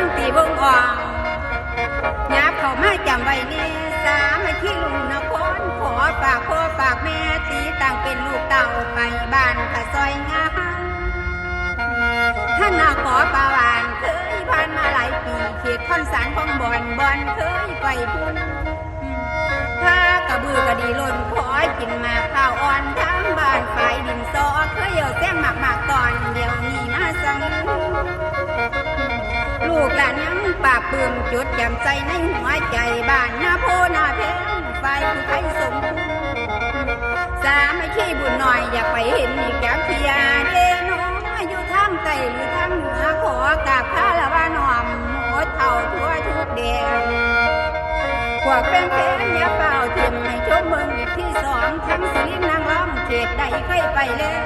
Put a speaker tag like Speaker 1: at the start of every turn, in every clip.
Speaker 1: วงอ่องยับเขามาจำไว้เน่สามาที่ลุงนครขอฝากพ่อฝากแม่ตีต่างเป็นลูกเต่าไปบ้านกะซอยงามท่านนาขอปาวานเคยผ่านมาหลายปีเขตคอนสารของบอนบอนเคยไปพุ่นถ้ากระบือกระดีล่นขอกินมาข้าวอ่อนทั้งบ้านฝ่ายดินซอเคยเอาแซง ปราบปลื้มจุดจำใจในหัวใจบ้านนาโพนาเพงฝ่ายผู้ไทยสมคุณสาไม่ขี้บุญหน่อยอยากไปเห็นอีกแก้วเทียเดน้องอยู่ทางใต้หรือทางเหนือขอกราบพระละวาน้อมหมดเท่าทั่วทุกแดนพวกแฟนเพลงอย่าเป่าเทียมให้ชมเมืองอีกที่สองทั้งสิรินางร้องเขตใดเคยไปแล้ว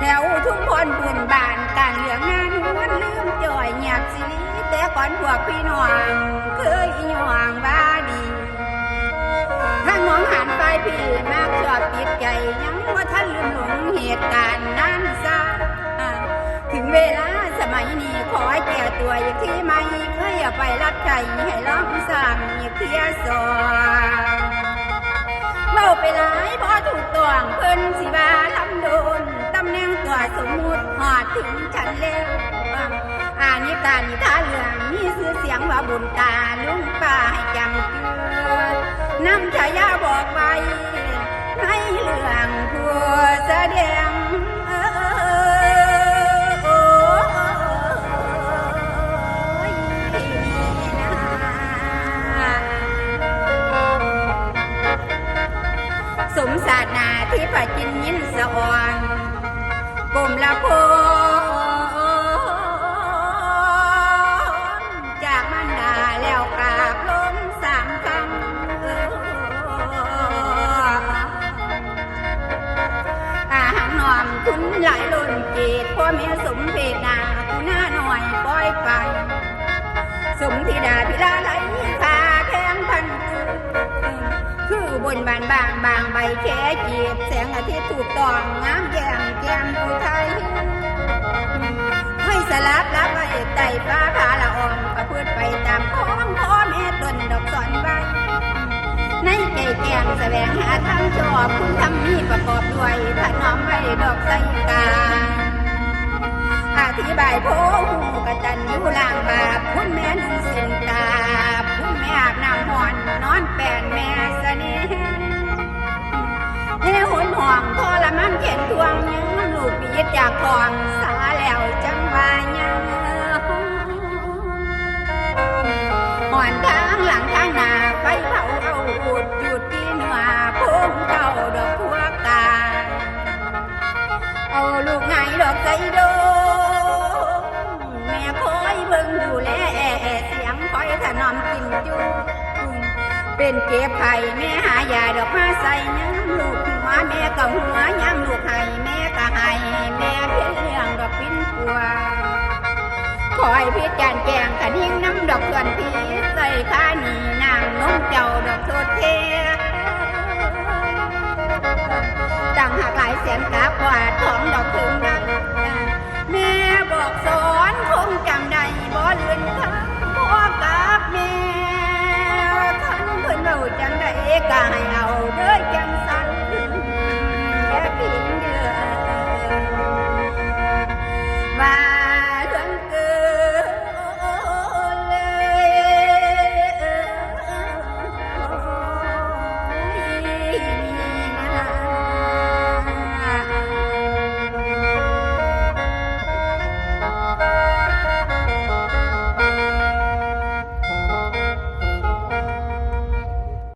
Speaker 1: แถวทุ่งพรบุญบานการเหลืองงานวันลืมจ่อยหยาบสิริ อนพวกพี่น้องเคยอีหยองว่าดีท่านมองหันไปพี่มากชอบติดใจยังว่าท่านลืมหลงเหตุการณ์นั้นซะอ่าถึงเวลาสมัยนี้ขอให้แก่ตัวอย่างที่ไม่เคยเอาไปรักใครให้ร้องซ้ำอีกเทียสองเล่าไปหลายพอถูกต้องเพิ่นสิว่าลำโดนตำแหน่งตัวสมมุติหอดถึงฉันแล้ว อาอ่านนิทานิทานเรื่องมีชื่อเสียงว่าบุญตาลุงป้าให้จำเกือนำฉายาบอกไปให้เรื่องผู้แสดงสมศาสนาที่พระจินยินสะอ่อนกลมละโพ คุณหลายล้นเกตพ่อแม่สมเพศนาคุณหน้าหน่อยปล่อยไป สมธิดาพิลาไหลคาแพงพันคือคือบนบานบางบางใบแค่เจีบแสงอาทิตย์ถูกต้องงามแย้มแก้มอุทัยให้สลับรับไว้ไต่ฟ้า แกงแสวงหาทางชอบคุณทำมีประกอบด้วยถนอมไว้ดอกไส้กาอธิบายโพหูกระตันยู่ล่างบาปคุณแม่นุ่งสินตาคุณแม่อาบน้ำหอนนอนแปนแม่เสน่ห์เฮ้หุ่นห่วงทรมันเข็นทวงยังลูกปีดจากทองสาแล้วจังว่ายัง เอาลูกไงดอกใจโดแม่คอยเบิ่งดูแลเสียงคอยถนอมกินจุเป็นเก็บไผ่แม่หายาดอกมาใส่ย้ำลูกหัวแม่ก็หัวย้ำลูกให้แม่ก็ให้แม่เพียนเรื่องดอกปิ้นปัวคอยพิจารแกงขันหิ้งน้ำดอกส่วนพีใส่ข้านีนางน้มเจ้าดอกโทษเทต่างหากหลายเสียงกาบวาด cũng động